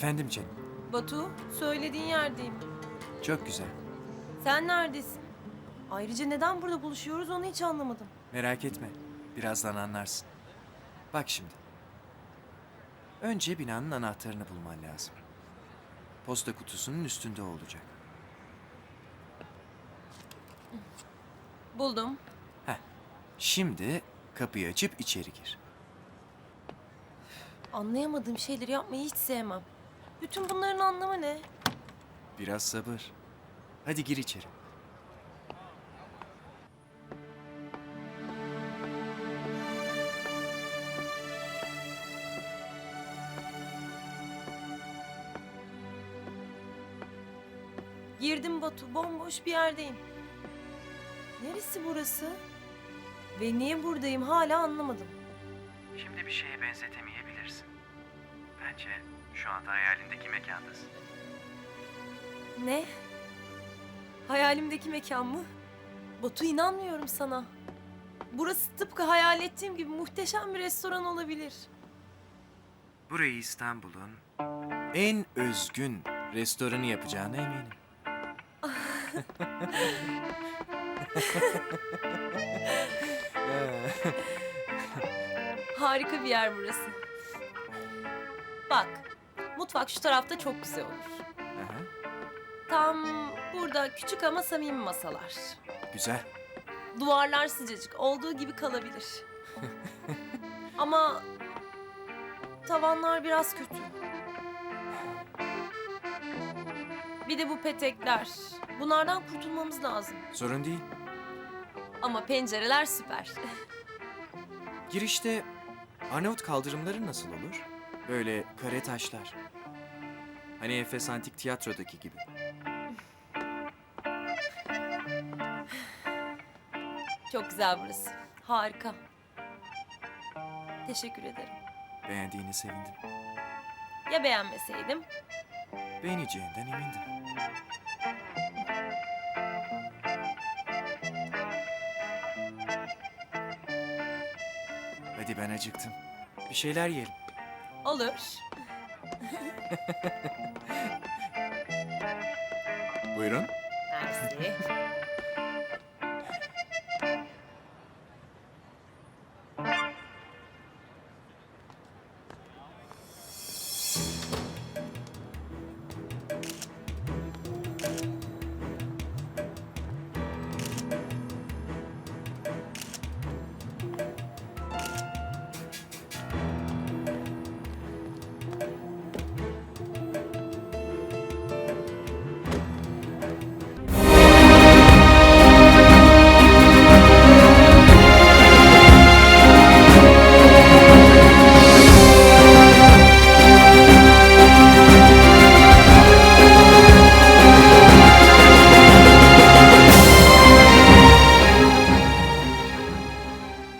Efendim canım. Batu, söylediğin yerdeyim. Çok güzel. Sen neredesin? Ayrıca neden burada buluşuyoruz onu hiç anlamadım. Merak etme. Birazdan anlarsın. Bak şimdi. Önce binanın anahtarını bulman lazım. Posta kutusunun üstünde olacak. Buldum. Heh. Şimdi kapıyı açıp içeri gir. Anlayamadığım şeyleri yapmayı hiç sevmem. Bütün bunların anlamı ne? Biraz sabır. Hadi gir içeri. Girdim Batu, bomboş bir yerdeyim. Neresi burası? Ve niye buradayım hala anlamadım. Şimdi bir şeye benzetemeyebilirsin. Bence şu anda hayalindeki mekandasın. Ne? Hayalimdeki mekan mı? Batu inanmıyorum sana. Burası tıpkı hayal ettiğim gibi muhteşem bir restoran olabilir. Burayı İstanbul'un en özgün restoranı yapacağına eminim. Harika bir yer burası. Bak, mutfak şu tarafta çok güzel olur. Aha, Tam burada küçük ama samimi masalar. güzel. Duvarlar sıcacık, olduğu gibi kalabilir. ama tavanlar biraz kötü. Bir de bu petekler. Bunlardan kurtulmamız lazım. Sorun değil. Ama pencereler süper. Girişte Arnavut kaldırımları nasıl olur? Böyle kare taşlar. Hani Efes Antik Tiyatro'daki gibi. Çok güzel burası. Harika. Teşekkür ederim. Beğendiğine sevindim. Ya beğenmeseydim? Beğeneceğinden emindim. Hadi ben acıktım. Bir şeyler yiyelim. Olur. Buyurun. Mersi.